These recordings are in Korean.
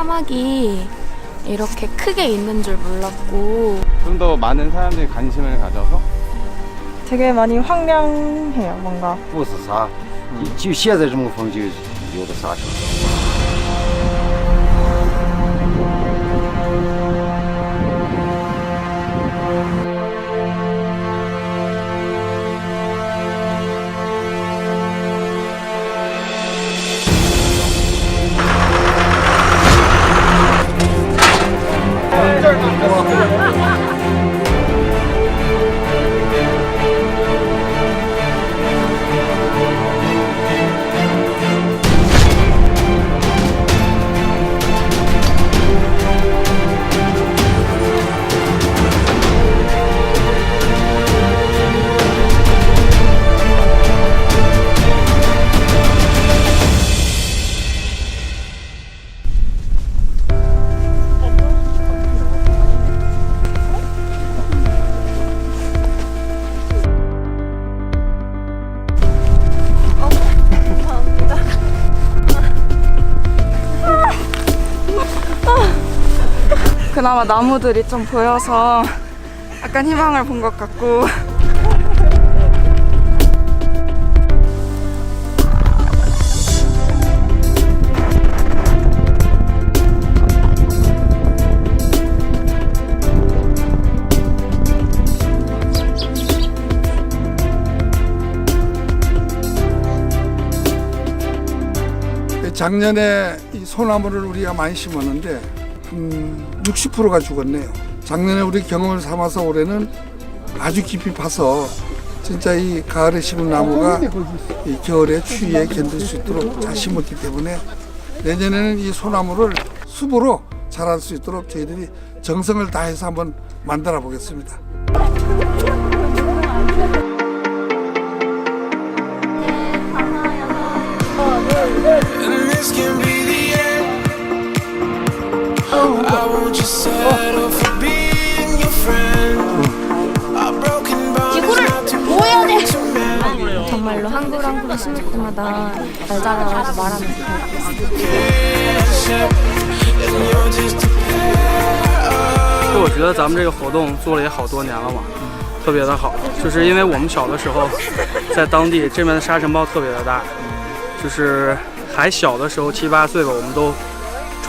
사막이 이렇게 크게 있는 줄 몰랐고 좀 더 많은 사람들이 관심을 가져서 되게 많이 황량해요, 뭔가.不是沙，就现在这种风就有的沙 그나마 나무들이 좀 보여서 약간 희망을 본 것 같고. 작년에 이 소나무를 우리가 많이 심었는데 한 60%가 죽었네요. 작년에 우리 경험을 삼아서 올해는 아주 깊이 파서 진짜 이 가을에 심은 나무가 이 겨울에 추위에 견딜 수 있도록 잘 심었기 때문에 내년에는 이 소나무를 숲으로 자랄 수 있도록 저희들이 정성을 다해서 한번 만들어 보겠습니다. And this can be the 정말로 한 그루 한 그루 심을 때마다 잘 자라라고 말하면서 배웠어요. And you're just a pair of 就我觉得咱们这个活动做了也好多年了嘛，特别的好，就是因为我们小的时候在当地这边的沙尘暴特别的大，就是还小的时候七八岁吧，我们都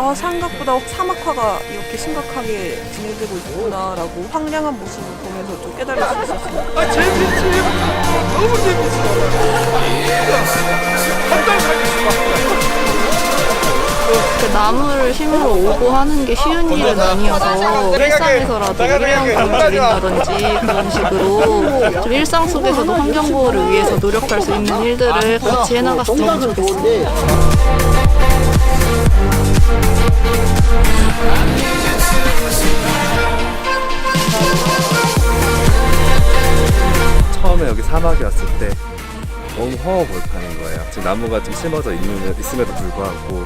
아, 생각보다 사막화가 이렇게 심각하게 진행되고 있구나라고 황량한 모습을 보면서 좀 깨달을 수 있었습니다. 그 나무를 심으러 오고 하는 게 쉬운 일은 아니어서 일상에서라도 일회용품을 줄인다든지 그런 식으로 좀 일상 속에서도 환경 보호를 위해서 노력할 수 있는 일들을 같이 해나갔으면 좋겠습니다. 처음에 여기 사막이었을 때 너무 허허벌판인 거예요. 지금 나무가 좀 심어져 있는, 있음에도 불구하고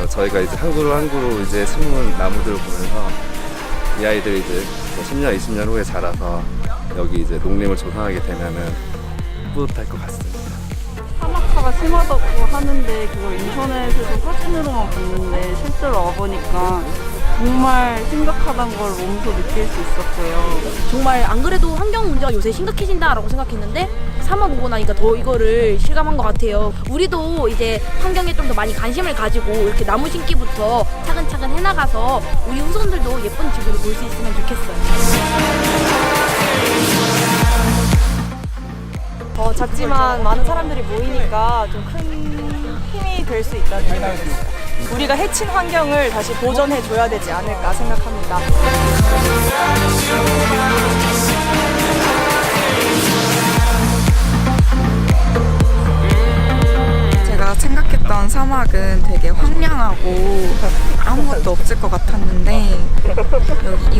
그래서 저희가 이제 한 그루 한 그루 이제 심은 나무들을 보면서 이 아이들이 이제 뭐 10년, 20년 후에 자라서 여기 이제 농림을 조성하게 되면은 뿌듯할 것 같습니다. 사막화가 심하다고 하는데 그걸 인터넷에서 사진으로만 봤는데 실제로 와보니까 정말 심각하다는 걸 몸소 느낄 수 있었고요. 정말 안 그래도 환경 문제가 요새 심각해진다라고 생각했는데 사막 오고 나니까 더 이거를 실감한 것 같아요. 우리도 이제 환경에 좀 더 많이 관심을 가지고 이렇게 나무 심기부터 차근차근 해나가서 우리 후손들도 예쁜 지구를 볼 수 있으면 좋겠어요. 더 작지만 많은 사람들이 모이니까 좀 큰 힘이 될 수 있다는 생각이 들어요. 우리가 해친 환경을 다시 보존해 줘야 되지 않을까 생각합니다. 제가 생각했던 사막은 되게 황량하고 아무것도 없을 것 같았는데 여기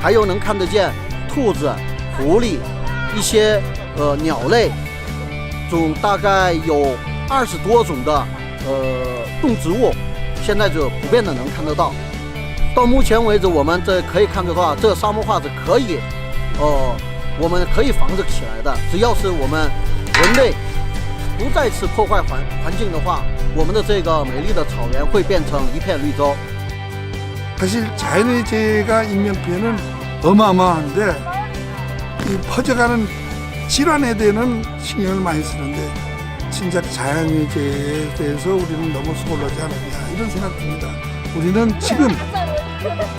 还有能看得见兔子、狐狸、一些呃鸟类，种大概有二十多种的呃动植物，现在就普遍的能看得到。到目前为止，我们这可以看得到，这沙漠化是可以，呃，我们可以防止起来的。只要是我们人类不再次破坏环环境的话，我们的这个美丽的草原会变成一片绿洲。 사실 자연의 재해가 인명피해는 어마어마한데 이 퍼져가는 질환에 대해는 신경을 많이 쓰는데 진작 자연의 재해에 대해서 우리는 너무 소홀하지 않느냐 이런 생각 듭니다. 우리는 지금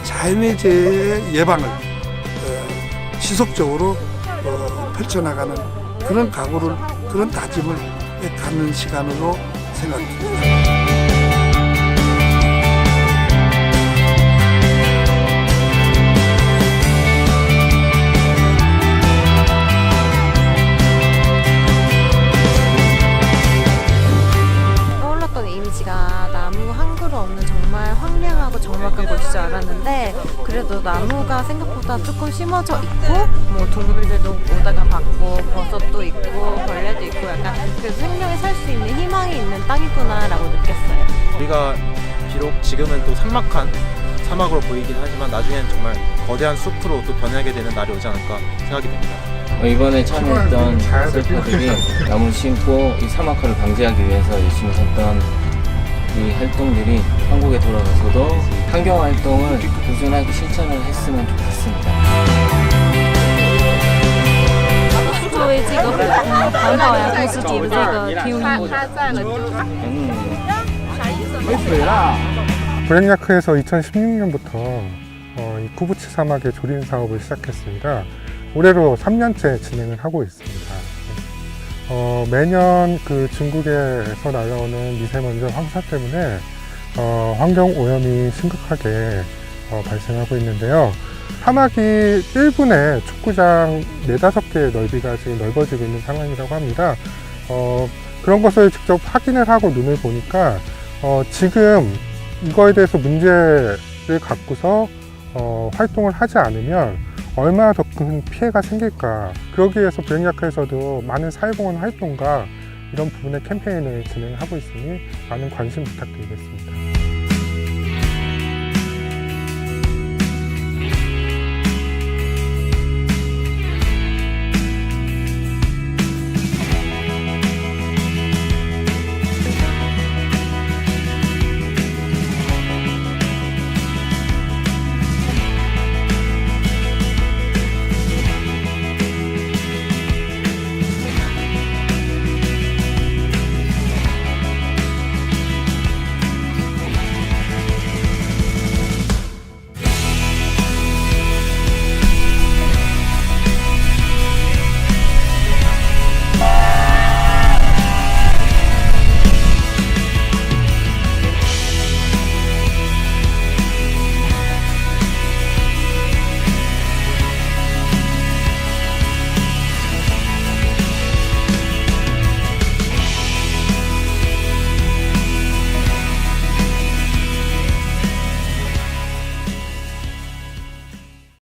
자연의 재해 예방을 어, 지속적으로 어, 펼쳐나가는 그런 각오를 그런 다짐을 갖는 시간으로 생각됩니다. 줄 알았는데 그래도 나무가 생각보다 조금 심어져 있고 뭐 동물들도 오다가 봤고 버섯도 있고 벌레도 있고 약간 그래도 생명이 살 수 있는 희망이 있는 땅이구나라고 느꼈어요. 우리가 비록 지금은 또 삭막한 사막으로 보이긴 하지만 나중엔 정말 거대한 숲으로 또 변하게 되는 날이 오지 않을까 생각이 됩니다. 이번에 참여했던 셀파들이 나무 심고 이 사막화를 방지하기 위해서 열심히 했던 이 활동들이 한국에 돌아가서도 환경 활동을 꾸준하게 실천을 했으면 좋겠습니다. 作为这个嗯环保呀公司级的这个挺有意义的。 고랭야크에서 2016년부터 어, 이 쿠부치 사막의 조린 사업을 시작했습니다. 올해로 3년째 진행을 하고 있습니다. 어, 매년 그 중국에서 날라오는 미세먼지 황사 때문에 어, 환경 오염이 심각하게 어, 발생하고 있는데요. 사막이 1분에 축구장 4, 5개의 넓이가 지금 넓어지고 있는 상황이라고 합니다. 어, 그런 것을 직접 확인을 하고 눈을 보니까 어, 지금 이거에 대해서 문제를 갖고서 어, 활동을 하지 않으면 얼마나 더큰 피해가 생길까 그러기 위해서 브랜야카에서도 많은 사회공헌 활동과 이런 부분의 캠페인을 진행하고 있으니 많은 관심 부탁드리겠습니다.